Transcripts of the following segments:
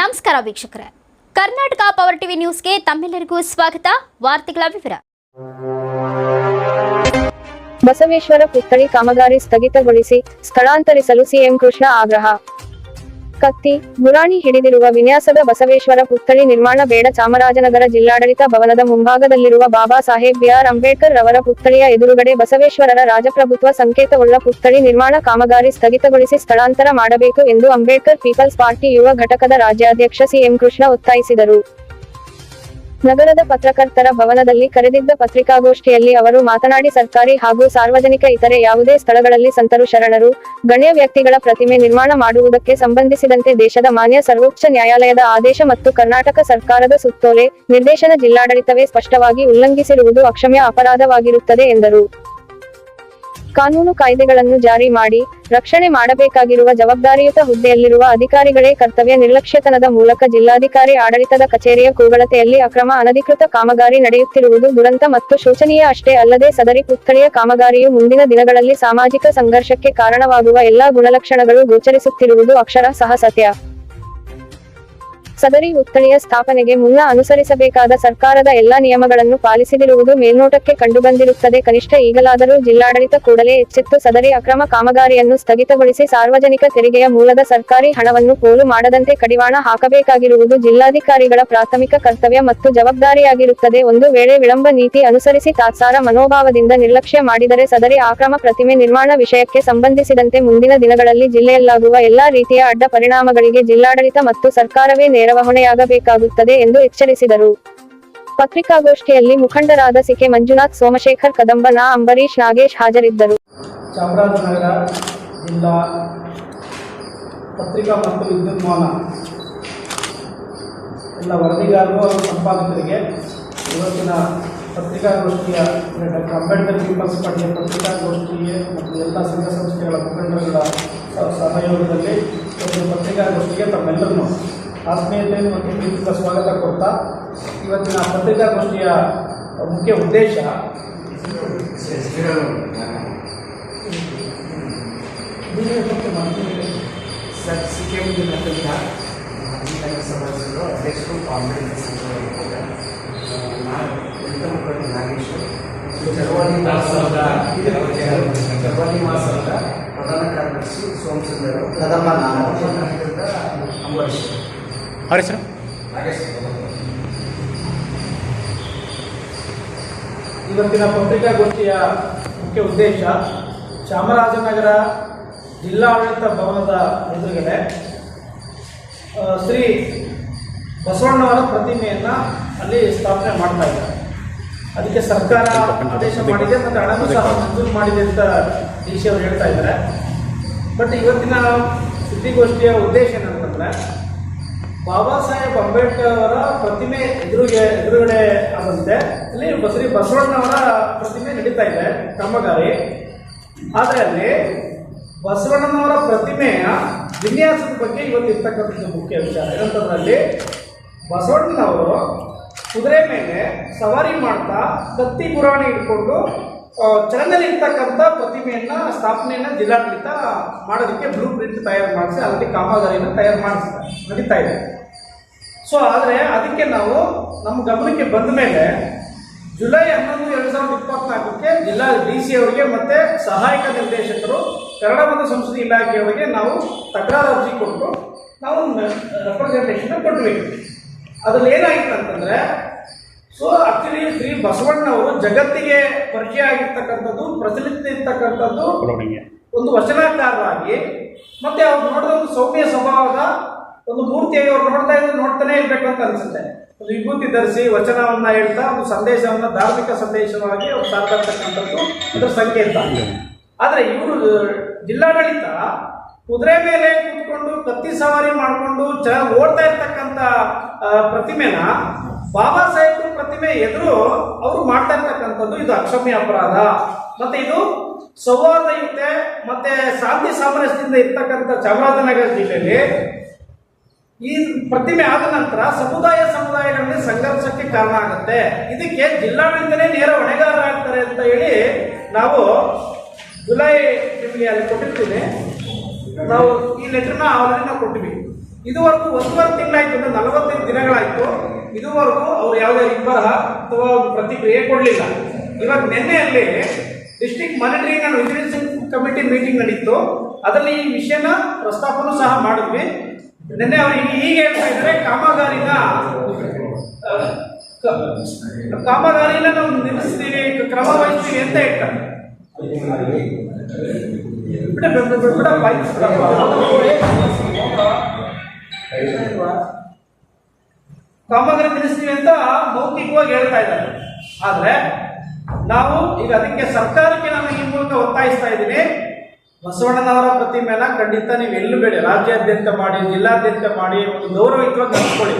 ನಮಸ್ಕಾರ ವೀಕ್ಷಕರೇ. Karnataka power TV ನ್ಯೂಸ್ಗೆ ತಮ್ಮೆಲ್ಲರಿಗೂ ಸ್ವಾಗತ. ವಾರ್ತೆಗಳ ವಿವರ. ಬಸವೇಶ್ವರ ಪುತ್ಥಳಿ ಕಾಮಗಾರಿ ಸ್ಥಗಿತಗೊಳಿಸಿ ಸ್ಥಳಾಂತರಿಸಲು ಸಿಎಂ ಕೃಷ್ಣ ಆಗ್ರಹ. ಕತ್ತಿ ಗುರಾಣಿ ಹಿಡಿದಿರುವ ವಿನ್ಯಾಸದ ಬಸವೇಶ್ವರ ಪುತ್ಥಳಿ ನಿರ್ಮಾಣ ಬೇಡ. ಚಾಮರಾಜನಗರ ಜಿಲ್ಲಾಡಳಿತ ಭವನದ ಮುಂಭಾಗದಲ್ಲಿರುವ ಬಾಬಾ ಸಾಹೇಬ್ ಬಿಆರ್ ಅಂಬೇಡ್ಕರ್ ರವರ ಪುತ್ಥಳಿಯ ಎದುರುಗಡೆ ಬಸವೇಶ್ವರರ ರಾಜಪ್ರಭುತ್ವ ಸಂಕೇತವುಳ್ಳ ಪುತ್ಥಳಿ ನಿರ್ಮಾಣ ಕಾಮಗಾರಿ ಸ್ಥಗಿತಗೊಳಿಸಿ ಸ್ಥಳಾಂತರ ಮಾಡಬೇಕು ಎಂದು ಅಂಬೇಡ್ಕರ್ ಪೀಪಲ್ಸ್ ಪಾರ್ಟಿ ಯುವ ಘಟಕದ ರಾಜ್ಯಾಧ್ಯಕ್ಷ ಸಿಎಂ ಕೃಷ್ಣ ಒತ್ತಾಯಿಸಿದರು. ನಗರದ ಪತ್ರಕರ್ತರ ಭವನದಲ್ಲಿ ಕರೆದಿದ್ದ ಪತ್ರಿಕಾಗೋಷ್ಠಿಯಲ್ಲಿ ಅವರು ಮಾತನಾಡಿ, ಸರ್ಕಾರಿ ಹಾಗೂ ಸಾರ್ವಜನಿಕ ಇತರೆ ಯಾವುದೇ ಸ್ಥಳಗಳಲ್ಲಿ ಸಂತರು ಶರಣರು, ಗಣ್ಯ ವ್ಯಕ್ತಿಗಳ ಪ್ರತಿಮೆ ನಿರ್ಮಾಣ ಮಾಡುವುದಕ್ಕೆ ಸಂಬಂಧಿಸಿದಂತೆ ದೇಶದ ಮಾನ್ಯ ಸರ್ವೋಚ್ಚ ನ್ಯಾಯಾಲಯದ ಆದೇಶ ಮತ್ತು ಕರ್ನಾಟಕ ಸರ್ಕಾರದ ಸುತ್ತೋಲೆ ನಿರ್ದೇಶನ ಜಿಲ್ಲಾಡಳಿತವೇ ಸ್ಪಷ್ಟವಾಗಿ ಉಲ್ಲಂಘಿಸಿರುವುದು ಅಕ್ಷಮ್ಯ ಅಪರಾಧವಾಗಿರುತ್ತದೆ ಎಂದರು. ಕಾನೂನು ಕಾಯ್ದೆಗಳನ್ನು ಜಾರಿ ಮಾಡಿ ರಕ್ಷಣೆ ಮಾಡಬೇಕಾಗಿರುವ ಜವಾಬ್ದಾರಿಯುತ ಹುದ್ದೆಯಲ್ಲಿರುವ ಅಧಿಕಾರಿಗಳೇ ಕರ್ತವ್ಯ ನಿರ್ಲಕ್ಷ್ಯತನದ ಮೂಲಕ ಜಿಲ್ಲಾಧಿಕಾರಿ ಆಡಳಿತದ ಕಚೇರಿಯ ಕೂಗಳತೆಯಲ್ಲಿ ಅಕ್ರಮ ಅನಧಿಕೃತ ಕಾಮಗಾರಿ ನಡೆಯುತ್ತಿರುವುದು ದುರಂತ ಮತ್ತು ಶೋಚನೀಯ ಅಷ್ಟೇ ಅಲ್ಲದೆ ಸದರಿ ಪುತ್ಥಳಿಯ ಕಾಮಗಾರಿಯು ಮುಂದಿನ ದಿನಗಳಲ್ಲಿ ಸಾಮಾಜಿಕ ಸಂಘರ್ಷಕ್ಕೆ ಕಾರಣವಾಗುವ ಎಲ್ಲಾ ಗುಣಲಕ್ಷಣಗಳು ಗೋಚರಿಸುತ್ತಿರುವುದು ಅಕ್ಷರ ಸಹ ಸತ್ಯ. ಸದರಿ ಉತ್ತಣಿಯ ಸ್ಥಾಪನೆಗೆ ಮುನ್ನ ಅನುಸರಿಸಬೇಕಾದ ಸರ್ಕಾರದ ಎಲ್ಲಾ ನಿಯಮಗಳನ್ನು ಪಾಲಿಸದಿರುವುದು ಮೇಲ್ನೋಟಕ್ಕೆ ಕಂಡುಬಂದಿರುತ್ತದೆ. ಕನಿಷ್ಠ ಈಗಲಾದರೂ ಜಿಲ್ಲಾಡಳಿತ ಕೂಡಲೇ ಎಚ್ಚೆತ್ತು ಸದರಿ ಅಕ್ರಮ ಕಾಮಗಾರಿಯನ್ನು ಸ್ಥಗಿತಗೊಳಿಸಿ ಸಾರ್ವಜನಿಕ ತೆರಿಗೆಯ ಮೂಲದ ಸರ್ಕಾರಿ ಹಣವನ್ನು ಪೋಲು ಮಾಡದಂತೆ ಕಡಿವಾಣ ಹಾಕಬೇಕಾಗಿರುವುದು ಜಿಲ್ಲಾಧಿಕಾರಿಗಳ ಪ್ರಾಥಮಿಕ ಕರ್ತವ್ಯ ಮತ್ತು ಜವಾಬ್ದಾರಿಯಾಗಿರುತ್ತದೆ. ಒಂದು ವೇಳೆ ವಿಳಂಬ ನೀತಿ ಅನುಸರಿಸಿ ತಾತ್ಸಾರ ಮನೋಭಾವದಿಂದ ನಿರ್ಲಕ್ಷ್ಯ ಮಾಡಿದರೆ ಸದರಿ ಆಕ್ರಮ ಪ್ರತಿಮೆ ನಿರ್ಮಾಣ ವಿಷಯಕ್ಕೆ ಸಂಬಂಧಿಸಿದಂತೆ ಮುಂದಿನ ದಿನಗಳಲ್ಲಿ ಜಿಲ್ಲೆಯಲ್ಲಾಗುವ ಎಲ್ಲಾ ರೀತಿಯ ಅಡ್ಡ ಪರಿಣಾಮಗಳಿಗೆ ಜಿಲ್ಲಾಡಳಿತ ಮತ್ತು ಸರ್ಕಾರವೇ ನೇರ ಹೊಣೆಯಾಗಬೇಕಾಗುತ್ತದೆ ಎಂದು ಎಚ್ಚರಿಸಿದರು. ಪತ್ರಿಕಾಗೋಷ್ಠಿಯಲ್ಲಿ ಮುಖಂಡರಾದ ಸಿಕೆ ಮಂಜುನಾಥ್, ಸೋಮಶೇಖರ್ ಕದಂಬನ ನಾ ಅಂಬರೀಶ್ ನಾಗೇಶ್ ಹಾಜರಿದ್ದರು. ಚಾಮರಾಜನಗರ ಜಿಲ್ಲಾ ಪತ್ರಿಕಾ ಮತ್ತು ವಿದ್ಯುನ್ಮಾನ ಎಲ್ಲ ವರದಿಗಾರರು ಸಂಪಾದಕರಿಗೆ ಇವತ್ತಿನ ಪತ್ರಿಕಾಗೋಷ್ಠಿಯ ಅಂಬೇಡ್ಕರ್ ಪೀಪಲ್ಸ್ ಪಾರ್ಟಿಯ ಪತ್ರಿಕಾಗೋಷ್ಠಿಗೆ ಮತ್ತು ಎಲ್ಲ ಸಂಘ ಸಂಸ್ಥೆಗಳ ಮುಖಂಡರುಗಳ ಸಹಯೋಗದಲ್ಲಿ ಒಂದು ಪತ್ರಿಕಾಗೋಷ್ಠಿಗೆ ತಮ್ಮೆಲ್ಲರನ್ನು ಆತ್ಮೀಯತೆಯನ್ನು ಮತ್ತು ಪ್ರೀತಿಯಿಂದ ಸ್ವಾಗತ ಕೊಡ್ತಾ ಇವತ್ತಿನ ಪತ್ರಿಕಾಗೋಷ್ಠಿಯ ಮುಖ್ಯ ಉದ್ದೇಶ. ಸರ್ ಸಿ ಕೆ ಮುಗಿದಂಥ ಮಾಜಿ ಸಮಾಜದ ಅಧ್ಯಕ್ಷರು ಕಾಂಗ್ರೆಸ್ ನಾನು ದಲಿತ ಮುಖಂಡ ನಾಗೇಶ್ ಚರವಾಣಿ ಮಾಸದ ಚರವಾಣಿ ಮಾಸದ ಪ್ರಧಾನ ಕಾರ್ಯದರ್ಶಿ ಸೋಮಸುಂದರ್ ಕದಮ್ಮ ನಾಯಕದ ಅಂಬರೀಶ್. ಅವ್ರ ಹೆಸರು? ಇವತ್ತಿನ ಪತ್ರಿಕಾಗೋಷ್ಠಿಯ ಮುಖ್ಯ ಉದ್ದೇಶ ಚಾಮರಾಜನಗರ ಜಿಲ್ಲಾಡಳಿತ ಭವನದ ಎದುರುಗಡೆ ಶ್ರೀ ಬಸವಣ್ಣವರ ಪ್ರತಿಮೆಯನ್ನು ಅಲ್ಲಿ ಸ್ಥಾಪನೆ ಮಾಡ್ತಾ ಅದಕ್ಕೆ ಸರ್ಕಾರ ಆದೇಶ ಮಾಡಿದೆ ಮತ್ತು ಹಣವೂ ಸಹ ಮಂಜೂರು ಮಾಡಿದೆ ಅಂತ ಡಿ ಸಿ ಅವರು ಹೇಳ್ತಾ ಇದ್ದಾರೆ. ಬಟ್ ಇವತ್ತಿನ ಸುದ್ದಿಗೋಷ್ಠಿಯ ಉದ್ದೇಶ ಏನಂತಂದರೆ ಬಾಬಾ ಸಾಹೇಬ್ ಅಂಬೇಡ್ಕರ್ ಅವರ ಪ್ರತಿಮೆ ಎದುರುಗೆ, ಎದುರುಗಡೆ ಆದಂತೆ, ಅಲ್ಲಿ ಬಸರಿ ಬಸವಣ್ಣವರ ಪ್ರತಿಮೆ ನಡೀತಾ ಇದೆ ಕಾಮಗಾರಿ ಆದರೆ ಅಲ್ಲಿ ಬಸವಣ್ಣನವರ ಪ್ರತಿಮೆಯ ವಿನ್ಯಾಸದ ಬಗ್ಗೆ ಇವತ್ತು ಇರ್ತಕ್ಕಂಥದ್ದು ಮುಖ್ಯ ವಿಚಾರ. ಏನಂತಂದ್ರಲ್ಲಿ ಬಸವಣ್ಣನವರು ಕುದುರೆ ಮೇಲೆ ಸವಾರಿ ಮಾಡ್ತಾ, ಕತ್ತಿ ಪುರಾಣಿ ಇಟ್ಕೊಂಡು ಆ, ಚಲನೆಯಲ್ಲಿ ಇರ್ತಕ್ಕಂಥ ಪ್ರತಿಮೆಯನ್ನ ಸ್ಥಾಪನೆಯನ್ನ ಜಿಲ್ಲಾಡಳಿತ ಮಾಡೋದಕ್ಕೆ ಬ್ಲೂ ಪ್ರಿಂಟ್ ತಯಾರು ಮಾಡಿಸಿ ಅಲ್ಲಿ ಕಾಮಗಾರಿಯನ್ನು ತಯಾರು ಮಾಡಿಸ್ತಾರೆ ನಡೀತಾ ಇದೆ. ಸೊ ಆದರೆ ಅದಕ್ಕೆ ನಾವು ನಮ್ಮ ಗಮನಕ್ಕೆ ಬಂದ ಮೇಲೆ ಜುಲೈ ಹನ್ನೊಂದು ಎರಡು ಸಾವಿರದ ಇಪ್ಪತ್ನಾಲ್ಕಕ್ಕೆ ಜಿಲ್ಲಾ ಡಿ ಸಿ ಅವರಿಗೆ ಮತ್ತೆ ಸಹಾಯಕ ನಿರ್ದೇಶಕರು ಕನ್ನಡ ಮತ್ತು ಸಂಸ್ಕೃತಿ ಇಲಾಖೆಯವರಿಗೆ ನಾವು ತಕರಾರು ಅರ್ಜಿ ಕೊಟ್ಟು ನಾವು ರೆಪ್ರೆಸೆಂಟೇಷನ್ ಕೊಟ್ವಿ ಅದ್ರಲ್ಲಿ ಏನಾಗಿತ್ತು ಅಂತಂದ್ರೆ ಸೊ ಆಕ್ಚುಲಿ ಶ್ರೀ ಬಸವಣ್ಣವರು ಜಗತ್ತಿಗೆ ಪರಿಚಯ ಆಗಿರ್ತಕ್ಕಂಥದ್ದು ಪ್ರಚಲಿತ ಇರ್ತಕ್ಕಂಥದ್ದು ಒಂದು ವಚನಕಾರರಾಗಿ. ಮತ್ತೆ ಅವ್ರು ನೋಡಿದ ಒಂದು ಸೌಮ್ಯ ಸ್ವಭಾವದ ಒಂದು ಮೂರ್ತಿಯಾಗಿ ಅವ್ರು ನೋಡ್ತಾ ಇದ್ರೆ ನೋಡ್ತಾನೆ ಇರ್ಬೇಕು ಅಂತ ಅನ್ಸುತ್ತೆ. ಒಂದು ವಿಭೂತಿ ಧರಿಸಿ ವಚನವನ್ನ ಹೇಳ್ತಾ ಒಂದು ಸಂದೇಶವನ್ನ ಧಾರ್ಮಿಕ ಸಂದೇಶವಾಗಿ ಅವ್ರು ಸಾರ್ತಾ ಇರ್ತಕ್ಕಂಥದ್ದು ಅದರ ಸಂಕೇತ. ಆದ್ರೆ ಇವರು ಜಿಲ್ಲಾಡಳಿತ ಕುದುರೆ ಮೇಲೆ ಕೂತ್ಕೊಂಡು ಕತ್ತಿ ಸವಾರಿ ಮಾಡಿಕೊಂಡು ಚ ಓಡ್ತಾ ಇರ್ತಕ್ಕಂಥ ಪ್ರತಿಮೆನ ಬಾಬಾ ಸಾಹೇಬ್ ಪ್ರತಿಮೆ ಎದುರು ಅವರು ಮಾಡ್ತಾ ಇರ್ತಕ್ಕಂಥದ್ದು. ಇದು ಅಕ್ಷಮ್ಯ ಅಪರಾಧ. ಮತ್ತೆ ಇದು ಸೌಹಾರ್ದಯುತೆ ಮತ್ತೆ ಶಾಂತಿ ಸಾಮರಸ್ಯದಿಂದ ಇರ್ತಕ್ಕಂಥ ಚಾಮರಾಜನಗರ ಜಿಲ್ಲೆಯಲ್ಲಿ ಈ ಪ್ರತಿಮೆ ಆದ ನಂತರ ಸಮುದಾಯ ಸಮುದಾಯಗಳಲ್ಲಿ ಸಂಘರ್ಷಕ್ಕೆ ಕಾರಣ ಆಗುತ್ತೆ. ಇದಕ್ಕೆ ಜಿಲ್ಲಾಡಳಿತನೇ ನೇರ ಹೊಣೆಗಾರರಾಗ್ತಾರೆ ಅಂತ ಹೇಳಿ ನಾವು ಜುಲೈ ನಿಮಗೆ ಅಲ್ಲಿ ಕೊಟ್ಟಿರ್ತೀನಿ. ನಾವು ಈ ಲೆಟರ್ನ ನ ನಾವು ಕೊಟ್ಟಿವಿ. ಇದುವರೆಗೂ ಒಂದೂವರೆ ತಿಂಗಳಾಯ್ತು ಅಂದ್ರೆ ನಲವತ್ತೈದು ದಿನಗಳಾಯ್ತು. ಇದುವರೆಗೂ ಅವ್ರು ಯಾವುದೇ ಇಬ್ಬರ ಅಥವಾ ಪ್ರತಿಕ್ರಿಯೆ ಕೊಡಲಿಲ್ಲ. ಇವಾಗ ನಿನ್ನೆಯಲ್ಲಿ district monitoring and vigilance committee meeting ನಡೀತು. ಅದರಲ್ಲಿ ಈ ವಿಷಯನ ಪ್ರಸ್ತಾಪನೂ ಸಹ ಮಾಡಿದ್ವಿ. ನಿನ್ನೆ ಅವರು ಈಗ ಹೇಳ್ತಾ ಇದ್ದಾರೆ, ಕಾಮಗಾರಿನ ಕಾಮಗಾರಿನ ನಾವು ನಿಲ್ಲಿಸ್ತೀವಿ, ಕ್ರಮ ವಹಿಸ್ತೀವಿ ಅಂತ ಹೇಳ್ತಾರೆ. ಕಾಮಗಾರಿ ತಿಳಿಸ್ತೀವಿ ಅಂತ ಮೌಖಿಕವಾಗಿ ಹೇಳ್ತಾ ಇದ್ದಾರೆ. ಆದ್ರೆ ನಾವು ಈಗ ಅದಕ್ಕೆ ಸರ್ಕಾರಕ್ಕೆ ನಾನು ಈ ಮೂಲಕ ಒತ್ತಾಯಿಸ್ತಾ ಇದ್ದೀನಿ. ಬಸವಣ್ಣನವರ ಪ್ರತಿಮೆನ ಖಂಡಿತ ನೀವು ಎಲ್ಲೂ ಬೇಡಿ. ರಾಜ್ಯಾದ್ಯಂತ ಮಾಡಿ, ಜಿಲ್ಲಾದ್ಯಂತ ಮಾಡಿ ಒಂದು ಗೌರವಯುತವಾಗಿ ನಡೆಸ್ಕೊಳ್ಳಿ.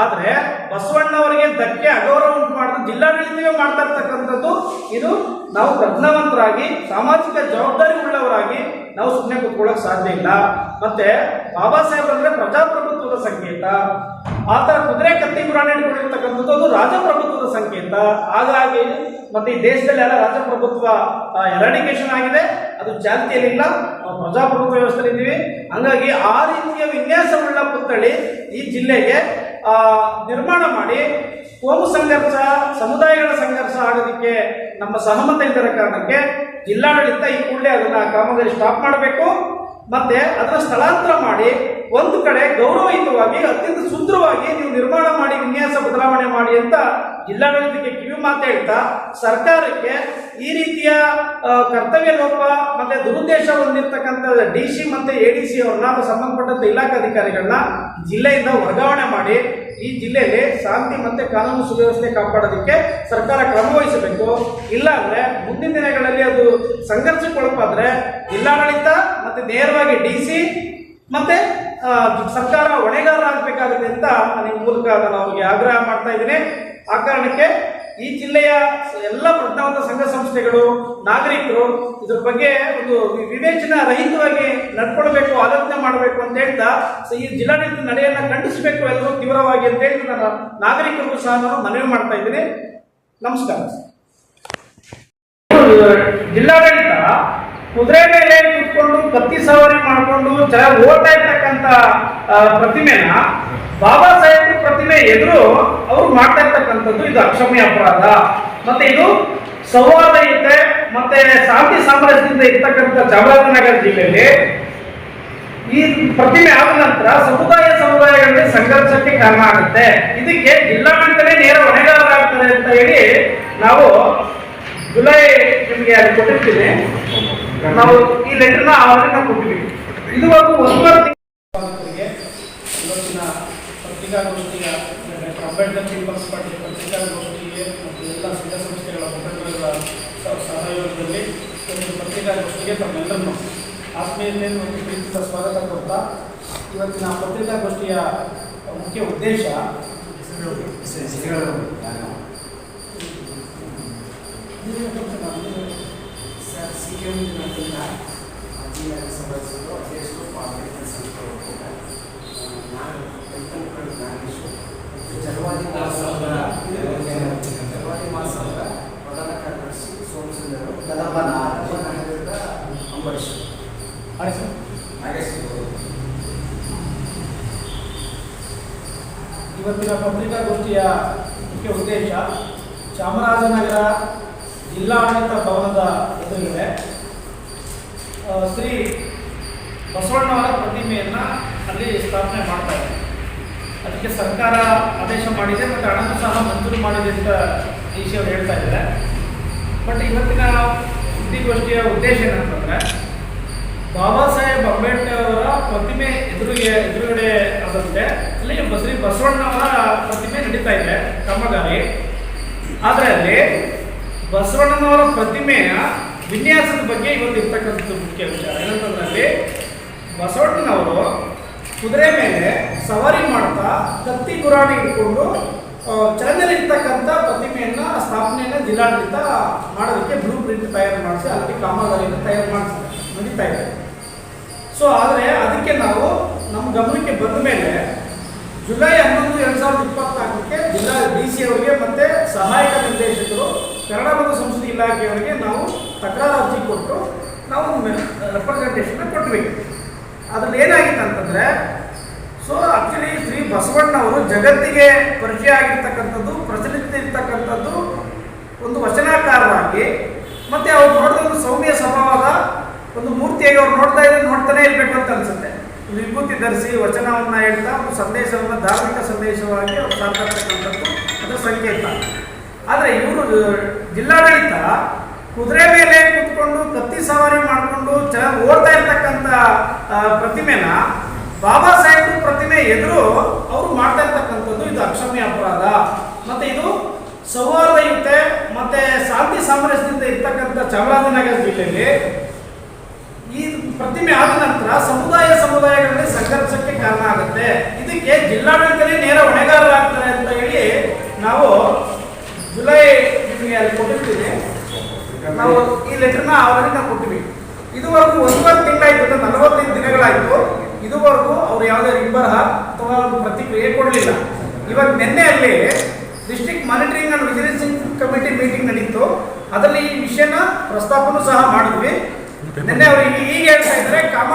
ಆದ್ರೆ ಬಸವಣ್ಣವರಿಗೆ ಧಕ್ಕೆ ಅಗೌರವ ಉಂಟು ಮಾಡಿದ್ರೆ ಜಿಲ್ಲಾಡಳಿತವೇ ಮಾಡ್ತಾ ಇರ್ತಕ್ಕಂಥದ್ದು, ಇದು ನಾವು ಪ್ರಜ್ಞಾವಂತರಾಗಿ ಸಾಮಾಜಿಕ ಜವಾಬ್ದಾರಿ ಉಳ್ಳವರಾಗಿ ನಾವು ಸುಮ್ಮನೆ ಕೂತ್ಕೊಳ್ಳೋಕೆ ಸಾಧ್ಯ ಇಲ್ಲ. ಮತ್ತೆ ಬಾಬಾ ಸಾಹೇಬ್ ಅಂದ್ರೆ ಪ್ರಜಾಪ್ರಭುತ್ವದ ಸಂಕೇತ. ಆತ ಕುದುರೆ ಕತ್ತಿ ಪುರಾಣ ಇಟ್ಕೊಂಡಿರ್ತಕ್ಕಂಥದ್ದು ಅದು ರಾಜಪ್ರಭುತ್ವದ ಸಂಕೇತ. ಹಾಗಾಗಿ ಮತ್ತೆ ಈ ದೇಶದಲ್ಲಿ ಎಲ್ಲ ರಾಜಪ್ರಭುತ್ವ ಎರಡಿಕೇಶನ್ ಆಗಿದೆ. ಅದು ಚಾಲ್ತಿಯಲ್ಲಿಲ್ಲ ಪ್ರಜಾಪ್ರಭುತ್ವ ವ್ಯವಸ್ಥೆ ಇದ್ದೀವಿ ಹಂಗಾಗಿ ಆ ರೀತಿಯ ವಿನ್ಯಾಸವುಳ್ಳ ಪುತ್ಥಳಿ ಈ ಜಿಲ್ಲೆಗೆ ನಿರ್ಮಾಣ ಮಾಡಿ ಕೋಮು ಸಂಘರ್ಷ, ಸಮುದಾಯಗಳ ಸಂಘರ್ಷ ಆಗೋದಕ್ಕೆ ನಮ್ಮ ಸಹಮತ ಇಲ್ಲದ ಕಾರಣಕ್ಕೆ ಜಿಲ್ಲಾಡಳಿತ ಈ ಕೂಡಲೇ ಅದನ್ನ ಕಾಮಗಾರಿ ಸ್ಟಾಪ್ ಮಾಡಬೇಕು. ಮತ್ತೆ ಅದನ್ನು ಸ್ಥಳಾಂತರ ಮಾಡಿ ಒಂದು ಕಡೆ ಗೌರವಯುತವಾಗಿ, ಅತ್ಯಂತ ಸುಂದರವಾಗಿ ನೀವು ನಿರ್ಮಾಣ ಮಾಡಿ, ವಿನ್ಯಾಸ, ಬದಲಾವಣೆ ಮಾಡಿ ಅಂತ ಜಿಲ್ಲಾಡಳಿತಕ್ಕೆ ಕಿವಿ ಮಾತು ಹೇಳ್ತಾ ಸರ್ಕಾರಕ್ಕೆ ಈ ರೀತಿಯ ಕರ್ತವ್ಯ ಲೋಪ ಮತ್ತೆ ದುರುದ್ದೇಶ ಹೊಂದಿರತಕ್ಕಂಥ ಡಿ ಸಿ ಮತ್ತೆ ಎ ಡಿ ಸಿ ಅವ್ರನ್ನ ಸಂಬಂಧಪಟ್ಟಂತ ಇಲಾಖಾಧಿಕಾರಿಗಳನ್ನ ಜಿಲ್ಲೆಯಿಂದ ವರ್ಗಾವಣೆ ಮಾಡಿ ಈ ಜಿಲ್ಲೆಯಲ್ಲಿ ಶಾಂತಿ ಮತ್ತೆ ಕಾನೂನು ಸುವ್ಯವಸ್ಥೆ ಕಾಪಾಡೋದಕ್ಕೆ ಸರ್ಕಾರ ಕ್ರಮ ವಹಿಸಬೇಕು. ಇಲ್ಲಾಂದ್ರೆ ಮುಂದಿನ ದಿನಗಳಲ್ಲಿ ಅದು ಸಂಘರ್ಷಕ್ಕೊಳಪಾದ್ರೆ ಜಿಲ್ಲಾಡಳಿತ ಮತ್ತೆ ನೇರವಾಗಿ ಡಿ ಸಿ ಮತ್ತೆ ಸರ್ಕಾರ ಹೊಣೆಗಾರ ಆಗಬೇಕಾಗುತ್ತೆ ಅಂತ ನಾನು ಮೂಲಕ ನಾನು ಅವ್ರಿಗೆ ಆಗ್ರಹ ಮಾಡ್ತಾ ಇದ್ದೀನಿ. ಆ ಕಾರಣಕ್ಕೆ ಈ ಜಿಲ್ಲೆಯ ಎಲ್ಲ ಪ್ರಜ್ಞಾವಂತ ಸಂಘ ಸಂಸ್ಥೆಗಳು, ನಾಗರಿಕರು ಇದ್ರ ಬಗ್ಗೆ ಒಂದು ವಿವೇಚನ ರಹಿತವಾಗಿ ನಡ್ಕೊಳ್ಬೇಕು, ಆಲೋಚನೆ ಮಾಡಬೇಕು ಅಂತ ಹೇಳ್ತಾ ಈ ಜಿಲ್ಲಾಡಳಿತ ನಡೆಯನ್ನ ಖಂಡಿಸಬೇಕು ಎಲ್ಲರೂ ತೀವ್ರವಾಗಿ ಅಂತ ಹೇಳಿ ನಾನು ನಾಗರಿಕರಿಗೂ ಸಹ ನಾನು ಮನವಿ ಮಾಡ್ತಾ ಇದ್ದೀನಿ. ನಮಸ್ಕಾರ. ಜಿಲ್ಲಾಡಳಿತ ಕುದುರೆ ಮೇಲೆ ಕುತ್ಕೊಂಡು ಕತ್ತಿ ಸವಾರಿ ಮಾಡಿಕೊಂಡು ಚೆನ್ನಾಗಿ ಓಡ್ತಾ ಇರ್ತಕ್ಕಂಥ ಪ್ರತಿಮೆನ ಬಾಬಾ ಸಾಹೇಬ್ ಪ್ರತಿಮೆ ಎದುರು ಅವರು ಮಾಡ್ತಾ ಇರ್ತಕ್ಕಂಥದ್ದು ಇದು ಅಕ್ಷಮ್ಯ ಅಪರಾಧ. ಮತ್ತೆ ಇದು ಸೌಹಾರ್ದಯುತೆ ಮತ್ತೆ ಶಾಂತಿ ಸಾಮರಸ್ಯದಿಂದ ಇರ್ತಕ್ಕಂಥ ಚಾಮರಾಜನಗರ ಜಿಲ್ಲೆಯಲ್ಲಿ ಈ ಪ್ರತಿಮೆ ಆದ ನಂತರ ಸಮುದಾಯ ಸಮುದಾಯಗಳಲ್ಲಿ ಸಂಘರ್ಷಕ್ಕೆ ಕಾರಣ ಆಗುತ್ತೆ. ಇದಕ್ಕೆ ಜಿಲ್ಲಾಡಳಿತನೇ ನೇರ ಹೊಣೆಗಾರರಾಗ್ತಾರೆ ಅಂತ ಹೇಳಿ ನಾವು ಜುಲೈ ನಿಮಗೆ ಕೊಟ್ಟಿರ್ತೀನಿ ನಾವು ಈ ಲೆಟರ್ನ ಆವರಣ ಕೊಟ್ಟಿದ್ದೀವಿ. ಇದುವರೆಗೂ ಒಂಬತ್ತು ತಿಂಗಳಿಗೆ ಇವತ್ತಿನ ಪತ್ರಿಕಾಗೋಷ್ಠಿಯ ಡಾಕ್ಟರ್ ಅಂಬೇಡ್ಕರ್ ಪೀಪಲ್ಸ್ ಪಾರ್ಟಿ ಪತ್ರಿಕಾಗೋಷ್ಠಿಗೆ ಮತ್ತು ಎಲ್ಲ ಸಂಘ ಸಂಸ್ಥೆಗಳ ಮುಖಂಡರುಗಳ ಸ- ಸಹಯೋಗದಲ್ಲಿ ಒಂದು ಪತ್ರಿಕಾಗೋಷ್ಠಿಗೆ ತಮ್ಮೆಲ್ಲರನ್ನು ಆತ್ಮೀಯತೆಯನ್ನು ಮತ್ತು ಪ್ರೀತಿಯ ಸ್ವಾಗತ ಕೊಡ್ತಾ ಇವತ್ತಿನ ಪತ್ರಿಕಾಗೋಷ್ಠಿಯ ಮುಖ್ಯ ಉದ್ದೇಶ ಸರ್ ಸಿ ಎಂ ದಿನದಿಂದ ಜಿಲ್ಲೆಯ ಸದಸ್ಯರು ಅಧ್ಯಕ್ಷರು ಪಾಲ್ಗೊಳ್ಳುವ ಸಂಸ್ಥೆ ನಾನು ರೈತ ಮುಖಂಡ ನಾಗೇಶು ಜಲವಾದಿ ಮಹಾಸಭದ ಜಲವಾದಿ ಮೊದಲ ಪ್ರಧಾನ ಕಾರ್ಯದರ್ಶಿ ಸೋಮಸುಂದರು ನಗರದ ಅಂಬರೀಶ್ ನಾಗೇಶ್ ಇವತ್ತಿನ ಪತ್ರಿಕಾಗೋಷ್ಠಿಯ ಮುಖ್ಯ ಉದ್ದೇಶ ಚಾಮರಾಜನಗರ ಜಿಲ್ಲಾಡಳಿತ ಭವನದ ಎದುರುಗಡೆ ಆ, ಶ್ರೀ ಬಸವಣ್ಣವರ ಪ್ರತಿಮೆಯನ್ನು ಅಲ್ಲಿ ಸ್ಥಾಪನೆ ಮಾಡ್ತಾ ಇದೆ ಅದಕ್ಕೆ ಸರ್ಕಾರ ಆದೇಶ ಮಾಡಿದೆ, ಮತ್ತು ಹಣನೂ ಸಹ ಮಂಜೂರು ಮಾಡಿದೆ ಅಂತ ಸಿ ಅವರು ಹೇಳ್ತಾ ಇದ್ದಾರೆ. ಬಟ್ ಇವತ್ತಿನ ಸುದ್ದಿಗೋಷ್ಠಿಯ ಉದ್ದೇಶ ಏನಂತಂದರೆ, ಬಾಬಾ ಸಾಹೇಬ್ ಅಂಬೇಡ್ಕರ್ ಅವರ ಪ್ರತಿಮೆ ಎದುರಿಗೆ, ಎದುರುಗಡೆ ಆದಂತೆ ಅಲ್ಲಿ ಶ್ರೀ ಬಸವಣ್ಣವರ ಪ್ರತಿಮೆ ನಡೀತಾ ಇದೆ, ಕಾಮಗಾರಿ. ಆದರೆ ಅಲ್ಲಿ ಬಸವಣ್ಣನವರ ಪ್ರತಿಮೆಯ ವಿನ್ಯಾಸದ ಬಗ್ಗೆ ಇವತ್ತು ಇರ್ತಕ್ಕಂಥದ್ದು ಮುಖ್ಯ ವಿಚಾರ. ಏನಂತಂದ್ರೆ ಅಲ್ಲಿ ಬಸವಣ್ಣನವರು ಕುದುರೆ ಮೇಲೆ ಸವಾರಿ ಮಾಡ್ತಾ ಕತ್ತಿ ಗುರಾಣಿ ಇಟ್ಕೊಂಡು ಆ, ಪ್ರತಿಮೆಯನ್ನು ಸ್ಥಾಪನೆಯನ್ನು ಜಿಲ್ಲಾಡಳಿತ ಮಾಡೋದಕ್ಕೆ ಬ್ಲೂ ಪ್ರಿಂಟ್ ತಯಾರು ಮಾಡಿಸಿ ಅಲ್ಲಿ ಕಾಮಗಾರಿಯನ್ನು ತಯಾರು ಮಾಡಿಸಿ ನಡೀತಾ ಇದೆ. ಸೊ ಆದರೆ ಅದಕ್ಕೆ ನಾವು ನಮ್ಮ ಗಮನಕ್ಕೆ ಬಂದ ಮೇಲೆ ಜುಲೈ ಹನ್ನೊಂದು ಎರಡು ಸಾವಿರದ ಇಪ್ಪತ್ನಾಲ್ಕಕ್ಕೆ ಜಿಲ್ಲಾ ಡಿ ಸಿ ಅವರಿಗೆ ಮತ್ತು ಸಹಾಯಕ ನಿರ್ದೇಶಕರು ಕನ್ನಡ ಮತ್ತು ಸಂಸ್ಕೃತಿ ಇಲಾಖೆಯವರಿಗೆ ನಾವು ತಕರಾರು ಅರ್ಜಿ ಕೊಟ್ಟು ನಾವು ರೆಪ್ರೆಸೆಂಟೇಷನ್ ಕೊಟ್ವಿ. ಅದ್ರಲ್ಲಿ ಏನಾಗಿತ್ತು ಅಂತಂದ್ರೆ ಸೊ ಆಕ್ಚುಲಿ ಶ್ರೀ ಬಸವಣ್ಣವರು ಜಗತ್ತಿಗೆ ಪರಿಚಯ ಆಗಿರ್ತಕ್ಕಂಥದ್ದು, ಪ್ರಚಲಿತ ಇರ್ತಕ್ಕಂಥದ್ದು ಒಂದು ವಚನಾಕಾರವಾಗಿ, ಮತ್ತೆ ಅವ್ರು ನೋಡಿದ ಸೌಮ್ಯ ಸ್ವಭಾವದ ಒಂದು ಮೂರ್ತಿಯಾಗಿ ಅವ್ರು ನೋಡ್ತಾ ಇದ್ರೆ ನೋಡ್ತಾನೆ ಇರ್ಬೇಕು ಅಂತ ಅನ್ಸುತ್ತೆ. ವಿಭೂತಿ ಧರಿಸಿ ವಚನವನ್ನ ಹೇಳ್ತಾ, ಒಂದು ಸಂದೇಶವನ್ನು, ಧಾರ್ಮಿಕ ಸಂದೇಶವಾಗಿ ಅವ್ರು ಸಾರ್ತಕ್ಕಂಥದ್ದು ಅದರ ಸಂಕೇತ. ಆದರೆ ಇವರು, ಜಿಲ್ಲಾಡಳಿತ ಕುದುರೆ ಮೇಲೆ ಕೂತ್ಕೊಂಡು, ಕತ್ತಿ ಸವಾರಿ ಮಾಡಿಕೊಂಡು ಚ ಓಡ್ತಾ ಇರ್ತಕ್ಕಂಥ ಪ್ರತಿಮೆನ ಬಾಬಾ ಸಾಹೇಬ್ ಪ್ರತಿಮೆ ಎದುರು ಅವರು ಮಾಡ್ತಾ ಇರ್ತಕ್ಕಂಥದ್ದು ಇದು ಅಕ್ಷಮ್ಯ ಅಪರಾಧ. ಮತ್ತೆ ಇದು ಸೌಹಾರ್ದಯುಕ್ತ ಮತ್ತೆ ಶಾಂತಿ ಸಾಮರಸ್ಯದಿಂದ ಇರ್ತಕ್ಕಂಥ ಚಾಮರಾಜನಗರ ಜಿಲ್ಲೆಯಲ್ಲಿ ಈ ಪ್ರತಿಮೆ ಆದ ನಂತರ ಸಮುದಾಯ ಸಮುದಾಯಗಳಲ್ಲಿ ಸಂಘರ್ಷಕ್ಕೆ ಕಾರಣ ಆಗುತ್ತೆ. ಇದಕ್ಕೆ ಜಿಲ್ಲಾಡಳಿತನೇ ನೇರ ಹೊಣೆಗಾರರಾಗ್ತಾರೆ ಅಂತ ಹೇಳಿ ನಾವು ಜುಲೈ ನಿಮಗೆ ಅಲ್ಲಿ ಕೊಟ್ಟಿರ್ತೀವಿ. ನಾವು ಈ ಲೆಟರ್ನ ಅವರಿಗೆ ನಾವು ಕೊಟ್ಟಿವಿ. ಇದುವರೆಗೂ ಒಂದೂವರೆ ತಿಂಗಳಾಯ್ತು ನಲವತ್ತೈದು ದಿನಗಳಾಯಿತು. ಇದುವರೆಗೂ ಅವ್ರು ಯಾವುದೇ ರಿಬ್ಬರ್ಹ ಅಥವಾ ಪ್ರತಿಕ್ರಿಯೆ ಕೊಡಲಿಲ್ಲ. ಇವಾಗ ನಿನ್ನೆಯಲ್ಲಿ district monitoring and ವಿಜಿಲೆನ್ಸಿಂಗ್ committee meeting ನಡೀತು. ಅದರಲ್ಲಿ ಈ ವಿಷಯನ ಪ್ರಸ್ತಾಪನೂ ಸಹ ಮಾಡಿದ್ವಿ. ನಿನ್ನೆ ಅವರು ಈಗ ಹೇಳ್ತಾ ಇದ್ದಾರೆ ಕಾಮ